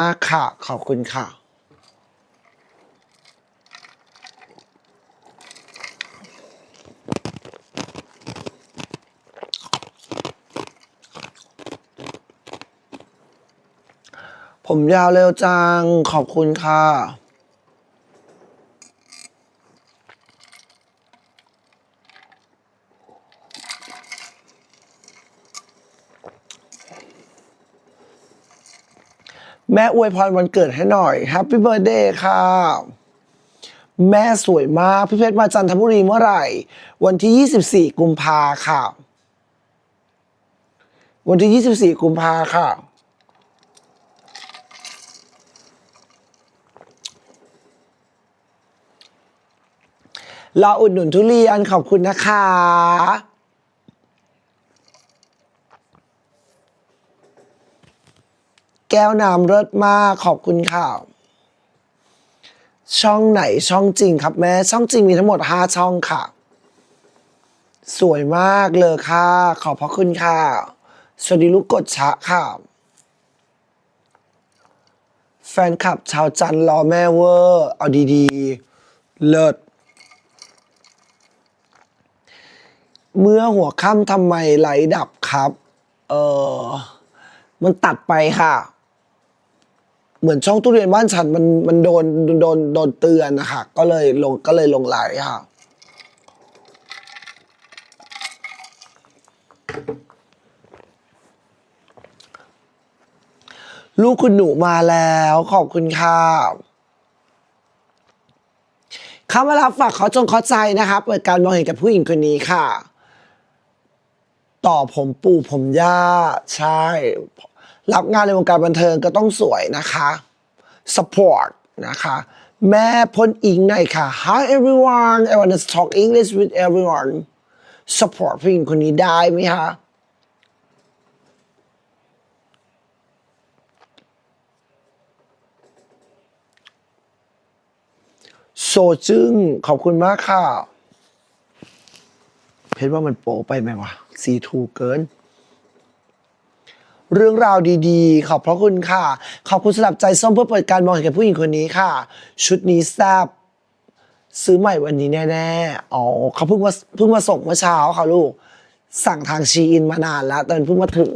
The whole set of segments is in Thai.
มากค่ะ ขอบคุณค่ะผมยาวเร็วจัง ขอบคุณค่ะ แม่อวยพรวันเกิดให้หน่อยแฮปปี้เบ t ร์ a เดย์ค่ะ แม่สวยมาก พี่เพชรมาจันทบุรีเมื่อไหร่ วันที่ 24 กุมภาค่ะ วันที่ 24 กุมภาค่ะรออุดหนุนทุเรียนขอบคุณนะคะ แก้วน้ำเลิศมากขอบคุณค่ะ ช่องไหนช่องจริงครับแม่ช่องจริงมีทั้งหมด 5 ช่องค่ะ สวยมากเลยค่ะ ขอบพระคุณค่ะ สวัสดีลูกกดชะค่ะ แฟนคลับชาวจันทร์รอแม่เวอร์ เอาดีๆ เลิศเมื่อหัวค่ำทำไมไหลดับครับ เออ มันตัดไปค่ะ เหมือนช่องตู้เรียนบ้านฉันมันมันโดนโดนโดนเตือนนะคะก็เลยลงก็เลยลงไหลค่ะ ลูกคุณหนูมาแล้วขอบคุณค่ะเข้ามารับฝากขอจงเข้าใจนะคะเปิดการมองเห็นกับผู้หญิงคนนี้ค่ะ ต่อผมปู่ผมย่าใช่ รับงานในวงการบันเทิงก็ต้องสวยนะคะ support นะคะ แม่พ้นอิงหน่อยค่ะ Hi everyone I want to talk English with everyone support ผู้หญิงคนนี้ได้ไหมคะโซจึงขอบคุณมากค่ะ เพชรว่ามันโปไปไหมวะซีทูเกิน เรื่องราวดีๆ ขอบพระคุณค่ะ ขอบคุณสำหรับใจส้มเพื่อเปิดการมองเห็นกับผู้หญิงคนนี้ค่ะ ชุดนี้แซบซื้อใหม่วันนี้แน่ๆ อ๋อเขาเพิ่งมาเพิ่งมาส่งเมื่อเช้าค่ะลูก สั่งทางชีอินมานานแล้วแต่เพิ่งมาถึง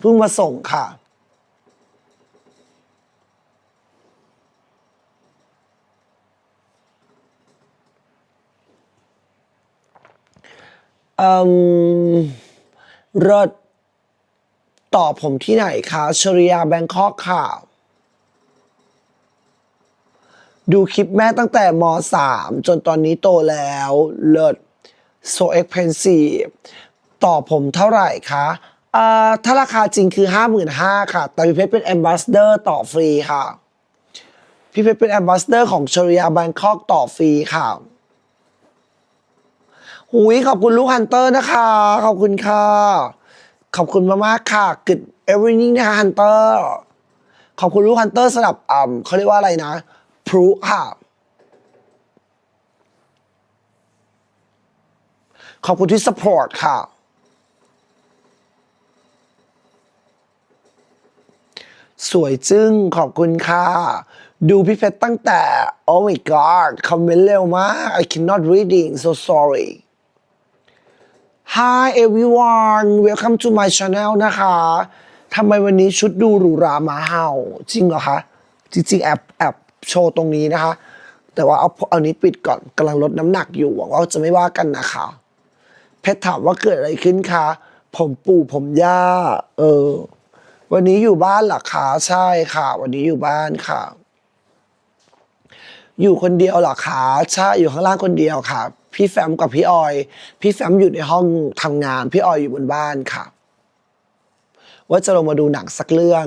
เพิ่งมาส่งค่ะเอ่มรถ ต่อผมที่ไหนคะชริยาแบงคอกค่ะดูคลิปแม่ตั้งแต่ม .3 จนตอนนี้โตแล้ว เลิศ so expensive ต่อผมเท่าไหร่คะอ่อถ้าราคาจริงคือ 55,000ค่ะ แต่พี่เพชรเป็น ambassador ต่อฟรีค่ะ พี่เพชรเป็น ambassador ของชริยาแบงคอกต่อฟรีค่ะหุยขอบคุณลูกฮันเตอร์นะคะ ขอบคุณค่ะ ขอบคุณมากๆค่ะกึด everything นะคะฮันเตอร์ ขอบคุณลูกฮันเตอร์สำหรับอ่าเขาเรียกว่าอะไรนะพรุค่ะ ขอบคุณที่ support ค่ะ สวยจึ้งขอบคุณค่ะ ดูพี่เพชรตั้งแต่ oh my god คอมเมนต์เร็วมาก I cannot reading so sorry Hi everyone welcome to my channel นะคะทำไมวันนี้ชุดดูหรูหราหมาเห่าจริงเหรอคะ จริงๆ แอบแอบโชว์ตรงนี้นะคะ แต่ว่าเอาเอานี้ปิดก่อนกำลังลดน้ำหนักอยู่หวังว่าจะไม่ว่ากันนะคะ เพชรถามว่าเกิดอะไรขึ้นคะ ผมปู่ผมย่า เออ วันนี้อยู่บ้านหรอคะ ใช่ค่ะ วันนี้อยู่บ้านค่ะ อยู่คนเดียวเหรอคะใช่อยู่ข้างล่างคนเดียวค่ะ พี่แฟมกับพี่ออย พี่แฟมอยู่ในห้องทำงาน พี่ออยอยู่บนบ้านค่ะ ว่าจะลงมาดูหนังสักเรื่อง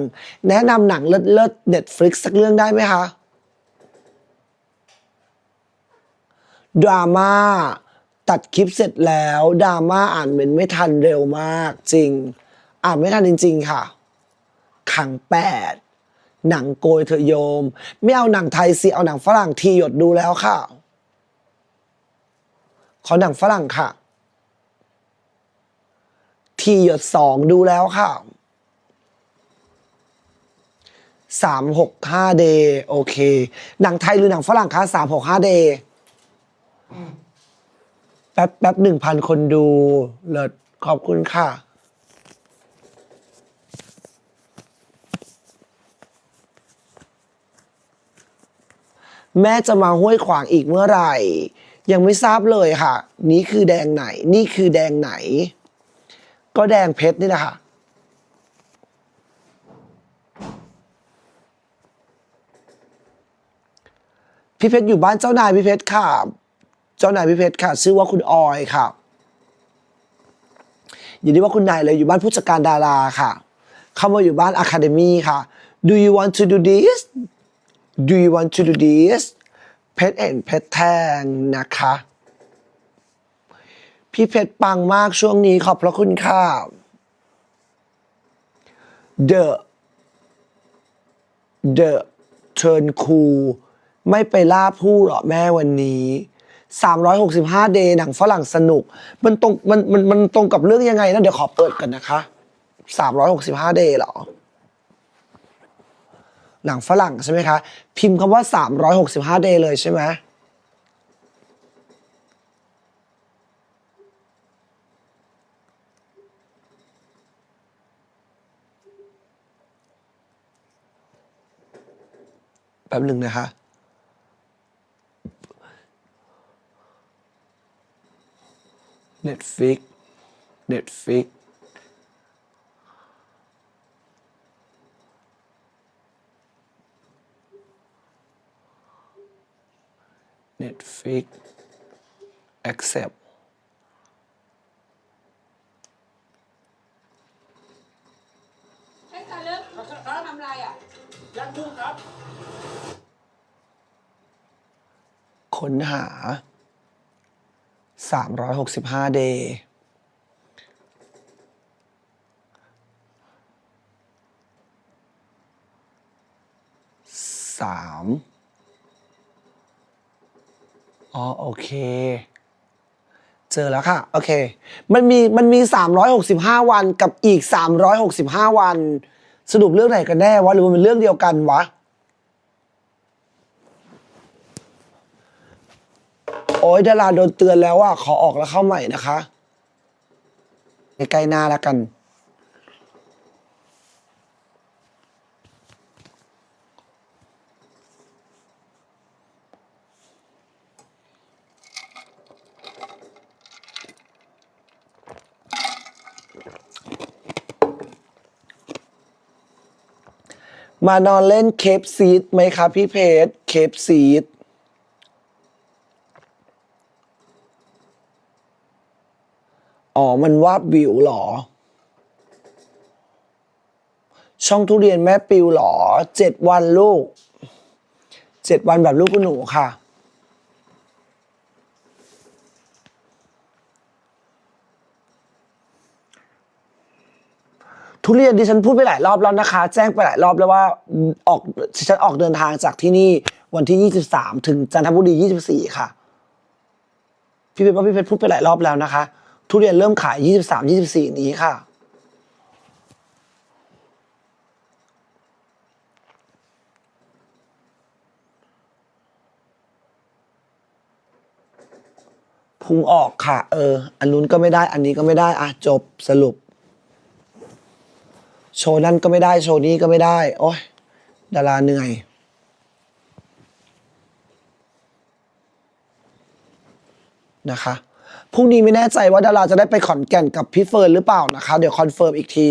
แนะนำหนังเลิศเลิศเน็ตฟลิกสักเรื่องได้ไหมคะดราม่าตัดคลิปเสร็จแล้วดราม่าอ่านเมนไม่ทันเร็วมากจริง อ่านไม่ทันจริง ๆ ค่ะขังแปด หนังโกยเธอะโยม ไม่เอาหนังไทยสิเอาหนังฝรั่งทีหยดดูแล้วค่ะ ขอหนังฝรั่งค่ะ ทีหยดสองดูแล้วค่ะสามหกห้าเดย์โอเค หนังไทยหรือหนังฝรั่งคะสามหกห้าเดย์แป๊บแป๊บหนึ่งพันคนดู เลิศขอบคุณค่ะ แม่จะมาห้วยขวางอีกเมื่อไหร่ ยังไม่ทราบเลยค่ะ นี่คือแดงไหน นี่คือแดงไหน ก็แดงเพชรนี่แหละค่ะพี่เพชรอยู่บ้านเจ้านายพี่เพชรค่ะ เจ้านายพี่เพชรค่ะ ชื่อว่าคุณออยค่ะอยู่ที่ว่าคุณนายเลยอยู่บ้านผู้จัดการดาราค่ะ เข้ามาอยู่บ้านอะคาเดมี่ค่ะ Do you want to do this Do you want to do this เพชรเอ็นเพชรแทงนะคะ พี่เพชรปังมากช่วงนี้ขอบพระคุณค่ะ The The Turn Cool ไม่ไปล่าผู้หรอแม่วันนี้365 เดย์หนังฝรั่งสนุก มันตรงมันมันมันตรงกับเรื่องยังไงนะเดี๋ยวขอเปิดกันนะคะ365 เดย์หรอ หนังฝรั่งใช่ไหมคะ พิมพ์คำว่า 365เดย์เลยใช่ไหมแป๊บหนึ่งนะคะ Netflix Netflix Netflix accept ให้การเลิกทำอะไรอะย่างกุ้งครับ ค้นหา 365 day สาม อ๋อโอเค เจอแล้วค่ะ โอเค มันมีมันมี 365 วันกับอีก 365 วัน สรุปเรื่องไหนกันแน่วะหรือว่าเป็นเรื่องเดียวกันวะโอ้ยดาราโดนเตือนแล้วอะขอออกแล้วเข้าใหม่นะคะใกล้ๆหน้าแล้วกัน มานอนเล่นเคปซีดไหมครับพี่เพชรเคปซีดอ๋อ มันวาบวิวหรอ ช่องทุเรียนแม่ปิวหรอเจ็ดวันลูกเจ็ดวันแบบลูกคุณหนูค่ะ ทุเรียนดิฉันพูดไปหลายรอบแล้วนะคะ แจ้งไปหลายรอบแล้วว่าออกฉันออกเดินทางจากที่นี่วันที่ 23 ถึงจันทบุรี 24 ค่ะ พี่เพชรว่าพี่เพชรพูดไปหลายรอบแล้วนะคะ ทุเรียนเริ่มขาย 23 24 นี้ค่ะ พุงออกค่ะ เออ อันนู้นก็ไม่ได้ อันนี้ก็ไม่ได้ อะ จบสรุป โชว์นั่นก็ไม่ได้โชว์นี้ก็ไม่ได้ โอ้ยดาราเหนื่อย นะคะพรุ่งนี้ไม่แน่ใจว่าดาราจะได้ไปขอนแก่นกับพี่เฟิร์นหรือเปล่านะคะ เดี๋ยวคอนเฟิร์มอีกที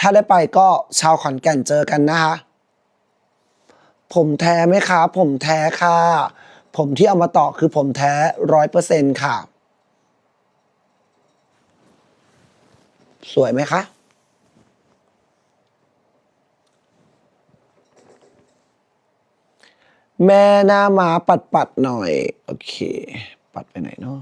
ถ้าได้ไปก็ชาวขอนแก่นเจอกันนะคะผมแท้ไหมคะผมแท้ค่ะ ผมที่เอามาต่อคือผมแท้ร้อยเปอร์เซ็นค่ะ สวยไหมคะ แม่หน้ามาปัดปัดๆหน่อย โอเค ปัดไปไหนเนาะ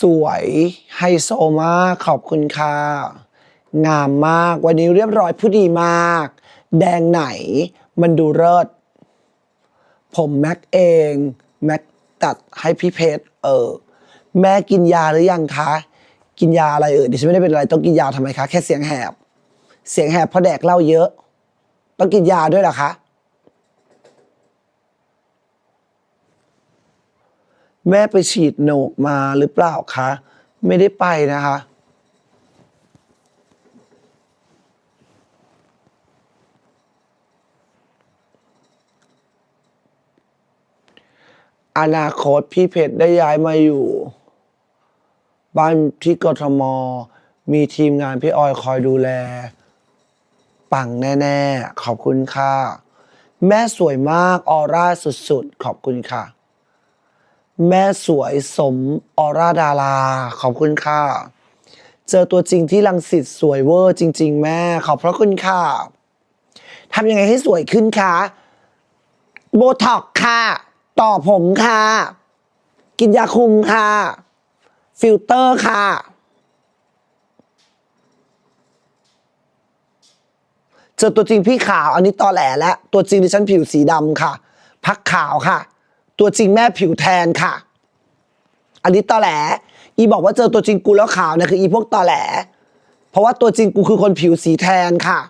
สวยไฮโซมาก ขอบคุณค่ะ งามมากวันนี้เรียบร้อยผู้ดีมาก แดงไหนมันดูเลิศผมแม็กเอง แม็กตัดให้พี่เพชรเออ แม่กินยาหรือยังคะ กินยาอะไรเอ่ยดิฉันไม่ได้เป็นอะไรต้องกินยาทำไมคะ แค่เสียงแหบ เสียงแหบเพราะแดกเหล้าเยอะ ต้องกินยาด้วยหรอคะ แม่ไปฉีดโหนกมาหรือเปล่าคะ ไม่ได้ไปนะคะอนาคตพี่เพชรได้ย้ายมาอยู่ บ้านที่กทม มีทีมงานพี่ออยคอยดูแล ปังแน่ ๆ ขอบคุณค่ะ แม่สวยมากออร่าสุด ๆ ขอบคุณค่ะ แม่สวยสมออร่าดารา ขอบคุณค่ะ เจอตัวจริงที่ลังสิตสวยเวอร์จริง ๆ แม่ ขอบพระคุณค่ะทำยังไงให้สวยขึ้นคะโบท็อกค่ะ ต่อผมค่ะ กินยาคุมค่ะ ฟิลเตอร์ค่ะ เจอตัวจริงพี่ขาวอันนี้ตอแหลแล้วตัวจริงดิฉันผิวสีดำค่ะ พักขาวค่ะ ตัวจริงแม่ผิวแทนค่ะ อันนี้ตอแหล อีบอกว่าเจอตัวจริงกูแล้วขาวเนี่ยคืออีพวกตอแหล เพราะว่าตัวจริงกูคือคนผิวสีแทนค่ะ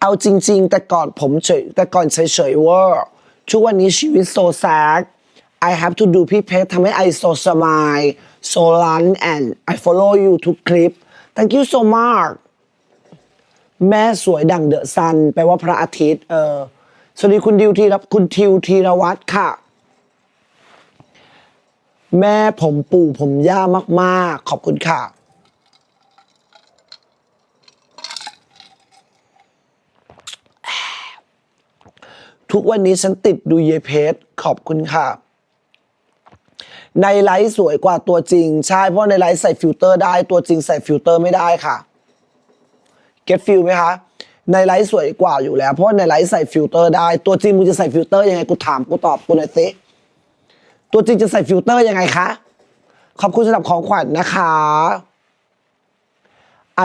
เอาจริง ๆ แต่ก่อนผมเฉยแต่ก่อนเฉยๆว่าทุกวันนี้ชีวิตโซแซก I have to do พี่เพชรทำให้ I so smile so run and I follow you ทุกคลิป thank you so much แม่สวยดังเดอะซัน แปลว่าพระอาทิตย์ เออ สวัสดีคุณดิวทีรับคุณทิวธีรวัตรค่ะ แม่ผมปู่ผมย่ามาก ๆ ขอบคุณค่ะ ทุกวันนี้ฉันติดดูเยเพจขอบคุณค่ะ ในไลฟ์สวยกว่าตัวจริง ใช่เพราะในไลฟ์ใส่ฟิลเตอร์ได้ตัวจริงใส่ฟิลเตอร์ไม่ได้ค่ะเก็ตฟิลไหมคะในไลฟ์สวยกว่าอยู่แล้ว เพราะในไลฟ์ใส่ฟิลเตอร์ได้ ตัวจริงมึงจะใส่ฟิลเตอร์ยังไงกูถามกูตอบกูหน่อยสิตัวจริงจะใส่ฟิลเตอร์ยังไงคะขอบคุณสำหรับของขวัญนะคะ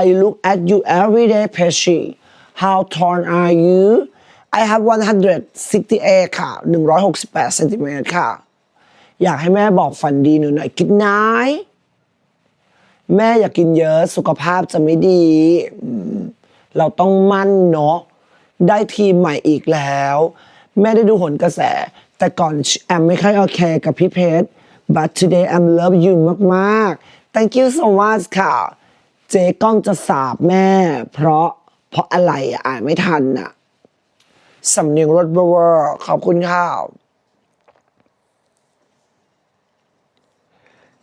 I look at you every day, Pesci. How tall are you? I have 168 ค่ะ 168เซนติเมตรค่ะ อยากให้แม่บอกฝันดีหนูหน่อยกินน้อยแม่อยากกินเยอะสุขภาพจะไม่ดี เราต้องมั่นเนาะได้ทีมใหม่อีกแล้ว แม่ได้ดูหนกระแส แต่ก่อนแอมไม่ค่อยโอเคกับพี่เพชร but today I'm love you มาก ๆ thank you so much ค่ะ เจ๊ก้องจะสาบแม่ เพราะเพราะอะไรอะอ่านไม่ทันอะ สำเนียงรถเบอร์ขอบคุณค่ะ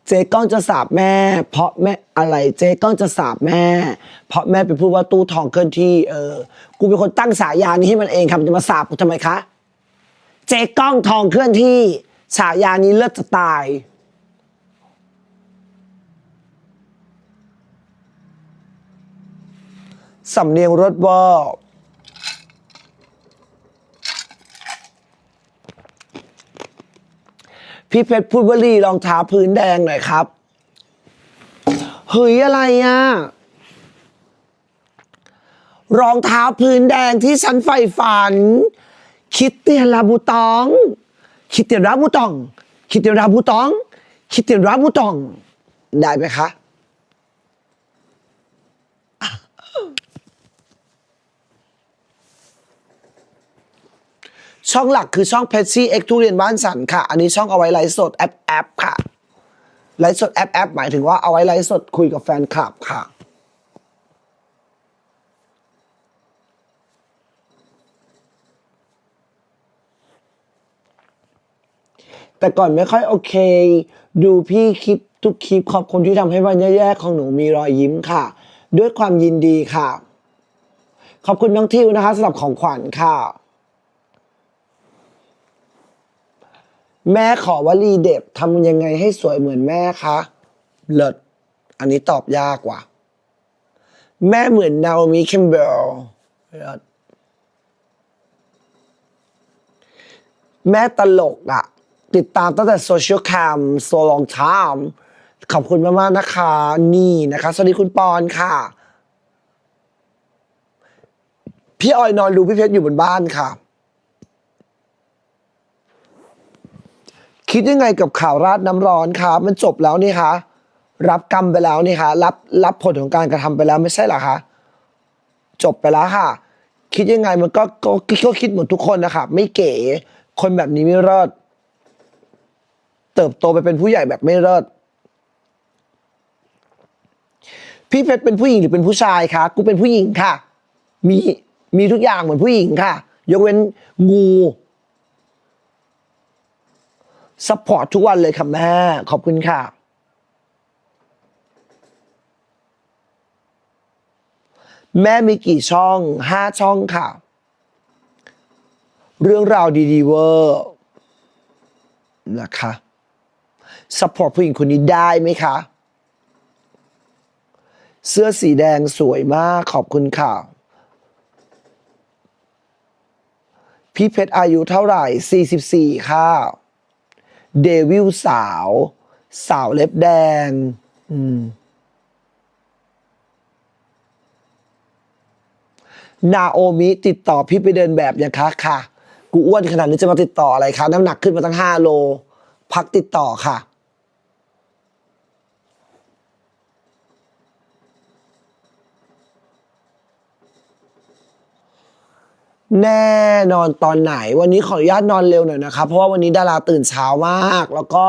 เจ๊ก้องจะสาบแม่ เพราะแม่อะไรเจ๊ก้องจะสาบแม่ เพราะแม่ไปพูดว่าตู้ทองเคลื่อนที่เออ กูเป็นคนตั้งสายานี้ให้มันเองครับจะมาสาบกูทำไมคะเจ๊ก้องทองเคลื่อนที่ฉายานี้เลิศจะตายสำเนียงรถบอร์ พี่เพชรพูดวลีรองเท้าพื้นแดงหน่อยครับ เฮ้ยอะไรอะ รองเท้าพื้นแดงที่ฉันใฝ่ฝัน คิดเตียนลาบูตอง คิดเตียนราบูตอง คิดเตียนราบูตอง คิดเตียนราบูตอง ได้ไหมคะ ช่องหลักคือช่องเพชซี่เอ็กทุเรียนบ้านสันค่ะ อันนี้ช่องเอาไว้ไลฟ์สดแอปแอปค่ะ ไลฟ์สดแอปแอปหมายถึงว่าเอาไว้ไลฟ์สดคุยกับแฟนคลับค่ะ แต่ก่อนไม่ค่อยโอเค ดูพี่คลิปทุกคลิปขอบคุณที่ทำให้วันแย่ๆของหนูมีรอยยิ้มค่ะ ด้วยความยินดีค่ะ ขอบคุณน้องทิวนะคะสำหรับของขวัญค่ะ แม่ขอวลีเด็ดทำยังไงให้สวยเหมือนแม่คะเลิศอันนี้ตอบยากว่ะ แม่เหมือนนาโอมิเคมเบลเลิศแม่ตลกอะติดตามตั้งแต่โซเชียลแคม so long time ขอบคุณมาก ๆ นะคะ นี่นะคะ สวัสดีคุณปอนค่ะ พี่ออยนอนดูพี่เพชรอยู่บนบ้านค่ะ คิดยังไงกับข่าวราดน้ำร้อนคะมันจบแล้วนี่คะรับกรรมไปแล้วนี่คะรับรับผลของการกระทำไปแล้วไม่ใช่หรอคะจบไปแล้วค่ะ คิดยังไงมันก็ก็ก็คิดเหมือนทุกคนนะคะไม่เก๋คนแบบนี้ไม่เลิศเติบโตไปเป็นผู้ใหญ่แบบไม่เลิศพี่เพชรเป็นผู้หญิงหรือเป็นผู้ชายคะกูเป็นผู้หญิงค่ะ มีมีทุกอย่างเหมือนผู้หญิงค่ะ ยกเว้นงู ซัพพอร์ตทุกวันเลยค่ะแม่ ขอบคุณค่ะ แม่มีกี่ช่องห้าช่องค่ะ เรื่องราวดีๆเวอร์นะคะซัพพอร์ตผู้หญิงคนนี้ได้ไหมคะ เสื้อสีแดงสวยมากขอบคุณค่ะ พี่เพชรอายุเท่าไหร่ 44 ค่ะ เดวิลสาว สาวเล็บแดง อืมนาโอมิติดต่อพี่ไปเดินแบบยังคะค่ะ กูอ้วนขนาดนี้จะมาติดต่ออะไรคะ น้ำหนักขึ้นมาตั้งห้าโล พักติดต่อค่ะ แน่นอนตอนไหน วันนี้ขออนุญาตนอนเร็วหน่อยนะคะเพราะว่าวันนี้ดาราตื่นเช้ามาก แล้วก็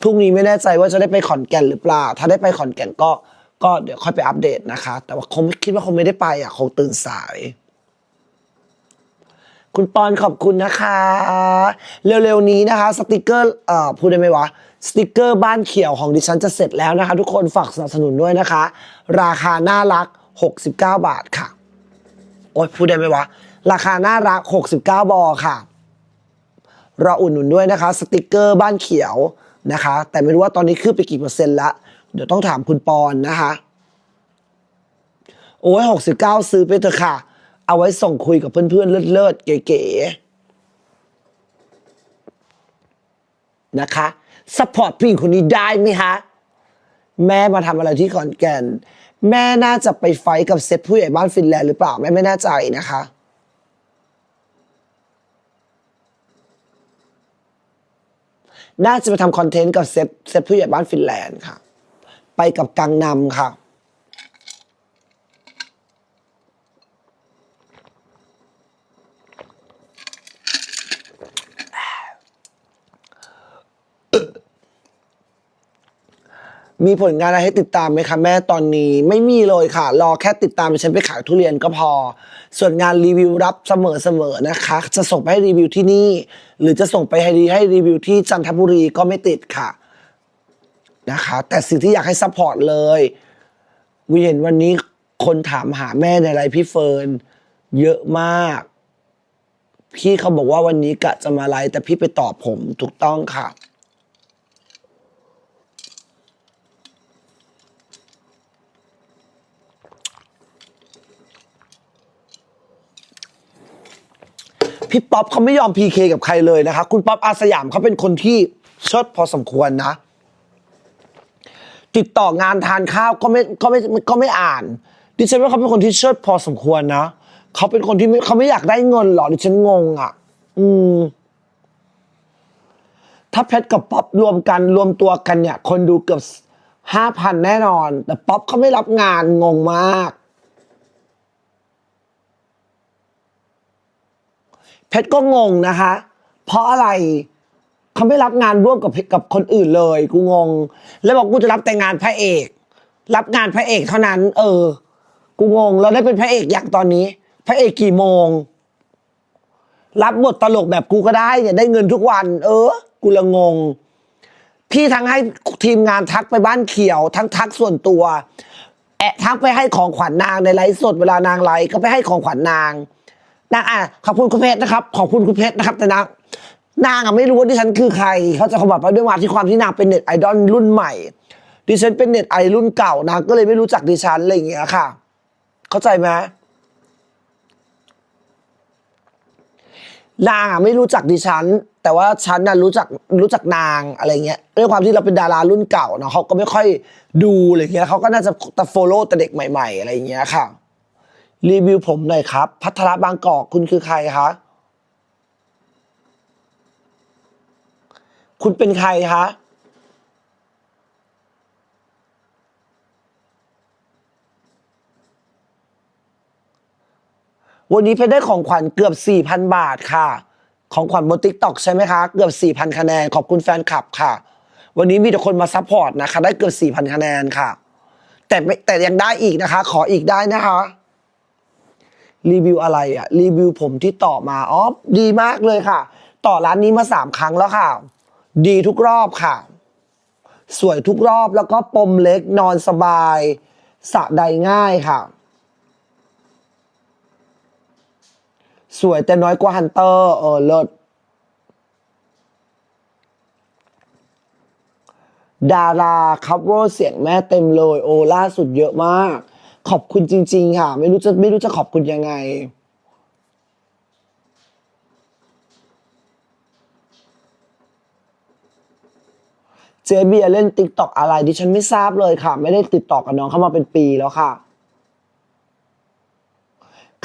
พรุ่งนี้ไม่แน่ใจว่าจะได้ไปขอนแก่นหรือเปล่า ถ้าได้ไปขอนแก่นก็ก็เดี๋ยวค่อยไปอัปเดตนะคะ แต่ว่าคงคิดว่าคงไม่ได้ไปอะคงตื่นสาย คุณปอนขอบคุณนะคะ เร็วๆนี้นะคะ สติกเกอร์เอ่อพูดได้ไหมวะสติกเกอร์บ้านเขียวของดิฉันจะเสร็จแล้วนะคะ ทุกคนฝากสนับสนุนด้วยนะคะ ราคาน่ารัก 69 บาทค่ะ โอ๊ยพูดได้ไหมวะ ราคาน่ารัก 69 บอค่ะราอุดหนุนด้วยนะคะ สติกเกอร์บ้านเขียวนะคะ แต่ไม่รู้ว่าตอนนี้ขึ้นไปกี่เปอร์เซ็นต์ละเดี๋ยวต้องถามคุณปอนนะคะ โอ้ย69 ซื้อไปเถอะค่ะ เอาไว้ส่งคุยกับเพื่อนๆ เลิศๆ เก๋ๆ นะคะสปอร์ตผู้หญิงคนนี้ได้ไหมคะ แม่มาทำอะไรที่ขอนแก่น แม่น่าจะไปไฟกับเซตผู้ใหญ่บ้านฟินแลนด์หรือเปล่า แม่ไม่แน่ใจนะคะ น่าจะไปทำคอนเทนต์กับเซตเซตผู้ใหญ่บ้านฟินแลนด์ค่ะ ไปกับกังนำค่ะ มีผลงานอะไรให้ติดตามไหมคะแม่ตอนนี้ ไม่มีเลยค่ะ รอแค่ติดตามฉันไปขายทุเรียนก็พอ ส่วนงานรีวิวรับเสมอๆนะคะ จะส่งไปให้รีวิวที่นี่ หรือจะส่งไปให้ให้รีวิวที่จันทบุรีก็ไม่ติดค่ะนะคะ แต่สิ่งที่อยากให้ซัพพอร์ตเลยวิเห็นวันนี้คนถามหาแม่ในไลฟ์พี่เฟิร์นเยอะมาก พี่เขาบอกว่าวันนี้กะจะมาไลฟ์แต่พี่ไปตอบผมถูกต้องค่ะ พี่ป๊อปเขาไม่ยอมพีเคกับใครเลยนะคะ คุณป๊อปอาสยามเขาเป็นคนที่เชิดพอสมควรนะ ติดต่องานทานข้าวก็ไม่ก็ไม่ก็ไม่อ่าน ดิฉันว่าเขาเป็นคนที่เชิดพอสมควรนะเขาเป็นคนที่เขาไม่อยากได้เงินหรอดิฉันงงอะ อืม ถ้าเพชรกับป๊อปรวมกันรวมตัวกันเนี่ย คนดูเกือบห้าพันแน่นอน แต่ป๊อปเขาไม่รับงานงงมาก เพชรก็งงนะคะ เพราะอะไรเขาไม่รับงานร่วมกับกับคนอื่นเลยกูงง แล้วบอกกูจะรับแต่งานพระเอก รับงานพระเอกเท่านั้น เออ กูงงแล้วได้เป็นพระเอกอย่างตอนนี้ พระเอกกี่โมง รับบทตลกแบบกูก็ได้เนี่ยได้เงินทุกวัน เออ กูละงง พี่ทั้งให้ทีมงานทักไปบ้านเขียว ทั้งทักส่วนตัว แอะทักไปให้ของขวัญนางในไลฟ์สดเวลานางไลฟ์ก็ไปให้ของขวัญนาง นางอะขอบคุณคุณเพชรนะครับ ขอบคุณคุณเพชรนะครับ แต่นางนางอะไม่รู้ว่าดิฉันคือใคร เขาจะขบอกไปด้วยว่าที่ความที่นางเป็นเน็ตไอดอลรุ่นใหม่ ดิฉันเป็นเน็ตไอรุ่นเก่านางก็เลยไม่รู้จักดิฉันอะไรอย่างเงี้ยค่ะ เข้าใจไหมนางอะไม่รู้จักดิฉัน แต่ว่าฉันน่ะรู้จักรู้จักนางอะไรเงี้ยด้วยความที่เราเป็นดารารุ่นเก่าเนาะเขาก็ไม่ค่อยดูอะไรเงี้ยเขาก็น่าจะแต่โฟโล่แต่เด็กใหม่ ๆ อะไรเงี้ยค่ะ รีวิวผมหน่อยครับ พัทรบางกอกคุณคือใครคะ คุณเป็นใครคะ วันนี้เพชรได้ของขวัญเกือบ 4,000 บาทค่ะ ของขวัญบนทิกต็อกใช่ไหมคะ เกือบ 4,000 คะแนน ขอบคุณแฟนคลับค่ะ วันนี้มีแต่คนมาซัพพอร์ตนะคะ ได้เกือบ 4,000 คะแนนค่ะ แต่ไม่แต่ยังได้อีกนะคะ ขออีกได้นะคะ รีวิวอะไรอะรีวิวผมที่ต่อมาอ๋อดีมากเลยค่ะ ต่อร้านนี้มาสามครั้งแล้วค่ะ ดีทุกรอบค่ะ สวยทุกรอบแล้วก็ปมเล็กนอนสบายสระใดง่ายค่ะ สวยแต่น้อยกว่าฮันเตอร์เออเลิศดาราคัฟเวอร์เสียงแม่เต็มเลย โอล่าสุดเยอะมาก ขอบคุณจริง ๆ ค่ะ ไม่รู้จะไม่รู้จะขอบคุณยังไง เจเบียเล่นติ๊กต็อกอะไรดิฉันไม่ทราบเลยค่ะ ไม่ได้ติดต่อกับน้องเข้ามาเป็นปีแล้วค่ะ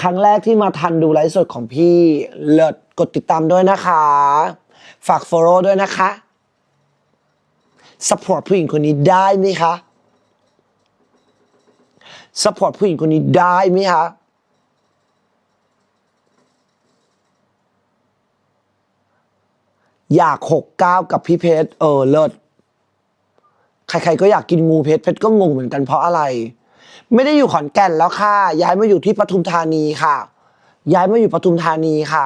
ครั้งแรกที่มาทันดูไลฟ์สดของพี่เลิศกดติดตามด้วยนะคะ ฝาก follow ด้วยนะคะ support ผู้หญิงคนนี้ได้ไหมคะ support ผู้หญิงคนนี้ได้ไหมคะอยากหกเก้ากับพี่เพชรเออเลิศใครๆก็อยากกินงูเพชรเพชรก็งงเหมือนกันเพราะอะไร ไม่ได้อยู่ขอนแก่นแล้วค่ะ ย้ายมาอยู่ที่ปทุมธานีค่ะ ย้ายมาอยู่ปทุมธานีค่ะ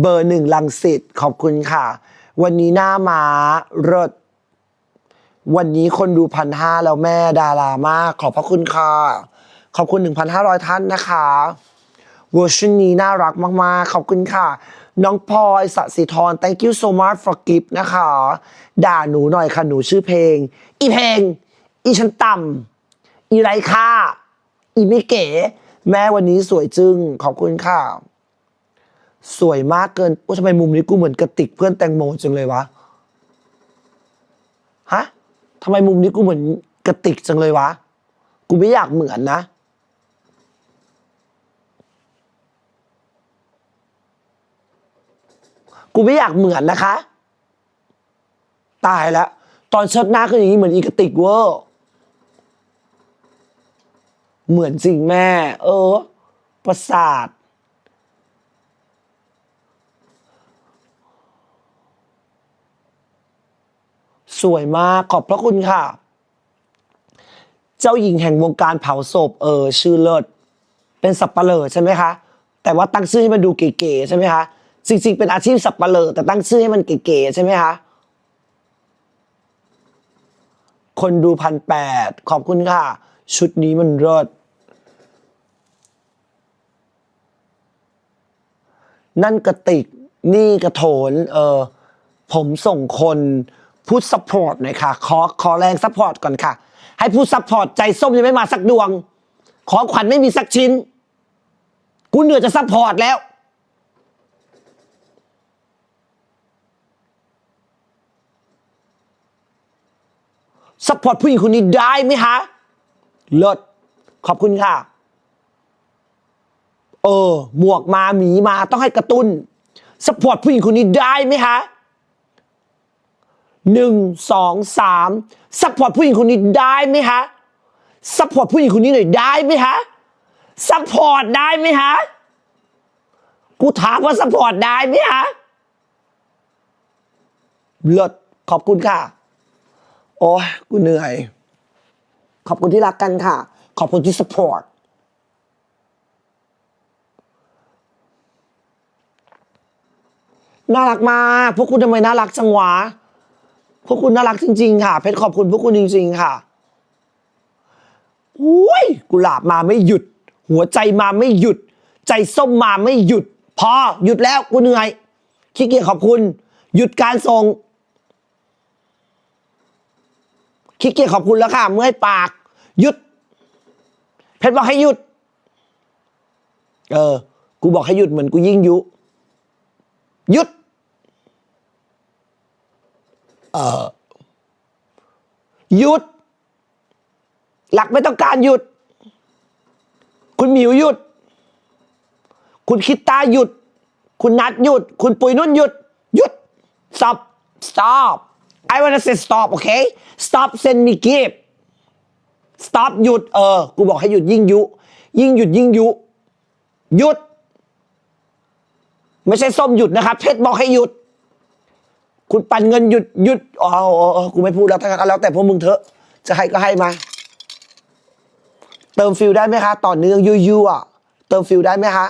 เบอร์หนึ่งลังสิตขอบคุณค่ะ วันนี้หน้าม้าเลิศ วันนี้คนดูพันห้าแล้วแม่ดารามาก ขอบพระคุณค่ะ ขอบคุณ 1,500 ท่านนะคะเวอร์ชันนี้น่ารักมาก ๆ ขอบคุณค่ะ น้องพลอยสศิธร thank you so much for gift นะคะ ด่าหนูหน่อยค่ะ หนูชื่อเพลง อีเพลง อีฉันต่ำอีไรค่าอีไม่เก๋ แม่วันนี้สวยจึง ขอบคุณค่ะ สวยมากเกินโอ้ทำไมมุมนี้กูเหมือนกระติกเพื่อนแตงโมจังเลยวะ ทำไมมุมนี้กูเหมือนกระติกจังเลยวะ กูไม่อยากเหมือนนะกูไม่อยากเหมือนนะคะ ตายแล้ว ตอนเชิดหน้าก็อย่างนี้เหมือนอีกระติกเวอร์เหมือนจริงแม่ เออ ประสาท สวยมากขอบพระคุณค่ะ เจ้าหญิงแห่งวงการเผาศพ เออ ชื่อเลิศ เป็นสับปะเลอใช่ไหมคะ แต่ว่าตั้งชื่อให้มันดูเก๋ๆใช่ไหมคะจริงๆเป็นอาชีพสับปะเลอแต่ตั้งชื่อให้มันเก๋ๆใช่ไหมคะคนดูพันแปดขอบคุณค่ะ ชุดนี้มันเลิศนั่นกระติก นี่กระโถน เออ ผมส่งคน พูดซัพพอร์ตหน่อยค่ะ ขอขอแรงซัพพอร์ตก่อนค่ะ ให้พูดซัพพอร์ตใจส้มยังไม่มาสักดวง ขอขวัญไม่มีสักชิ้น กูเหนื่อยจะซัพพอร์ตแล้ว ซัพพอร์ตผู้หญิงคนนี้ได้ไหมคะเลิศขอบคุณค่ะ เออหมวกมาหมีมาต้องให้กระตุ้นสปอร์ตผู้หญิงคนนี้ได้ไหมคะ หนึ่งสองสามสปอร์ตผู้หญิงคนนี้ได้ไหมคะสปอร์ตผู้หญิงคนนี้หน่อยได้ไหมคะสปอร์ตได้ไหมคะกูถามว่าสปอร์ตได้ไหมคะเลิศขอบคุณค่ะ โอ้ยกูเหนื่อย ขอบคุณที่รักกันค่ะ ขอบคุณที่สปอร์ตน่ารักมาก พวกคุณทำไมน่ารักจังวะ พวกคุณน่ารักจริงๆค่ะ เพชรขอบคุณพวกคุณจริง ๆ ค่ะอุ้ยกุหลาบมาไม่หยุด หัวใจมาไม่หยุด ใจส้มมาไม่หยุด พอหยุดแล้วกูเหนื่อยขี้เกียจขอบคุณ หยุดการส่งขี้เกียจขอบคุณแล้วค่ะ เมื่อยปาก หยุด เพชรบอกให้หยุด เออ กูบอกให้หยุดเหมือนกูยิ่งยุ หยุด เออ หยุด หลักไม่ต้องการหยุด คุณหมิวหยุด คุณคิดตาหยุด คุณนัดหยุด คุณปุยนุ่นหยุด หยุด stop stop I wanna say stop okay stop send me gift stop หยุดเออ กูบอกให้หยุดยิ่งยุ ยิ่งหยุดยิ่งยุ หยุด ไม่ใช่ส้มหยุดนะครับ เพชรบอกให้หยุด คุณปั่นเงินหยุดหยุดอ๋ออกูไม่พูดแล้วทั้งนั้นแล้วแต่พวกมึงเถอะ จะให้ก็ให้มา เติมฟิลได้ไหมคะ ต่อเนื่องยูยูอะ เติมฟิลได้ไหมคะ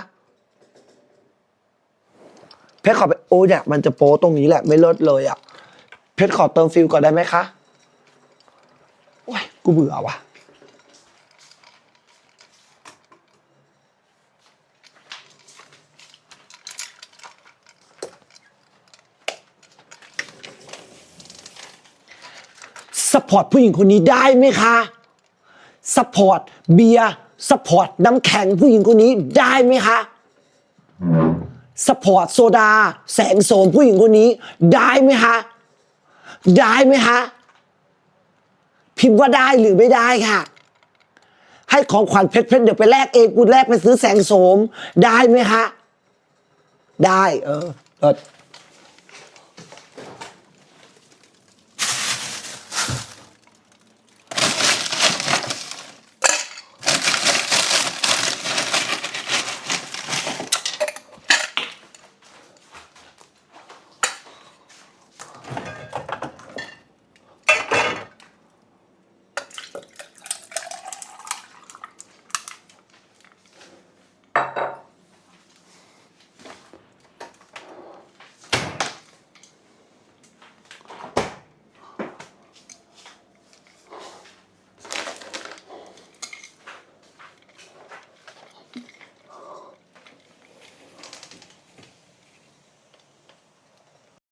เพชรขอไปโอ้เนี่ยมันจะโป๊ตรงนี้แหละ ไม่ลิศเลยอะ เพชรขอเติมฟิลก่อนได้ไหมคะโอ้ยกูเบื่อว่ะ สปอร์ตผู้หญิงคนนี้ได้ไหมคะสปอร์ตเบียร์สปอร์ตน้ำแข็งผู้หญิงคนนี้ได้ไหมคะสปอร์ตโซดา แสงโสมผู้หญิงคนนี้ ได้ไหมคะได้ไหมคะพิมพ์ว่าได้หรือไม่ได้ค่ะ ให้ของขวัญเพชรเพชรเดี๋ยวไปแลกเองกูแลกไปซื้อแสงโสม ได้ไหมคะได้ เออเลิศ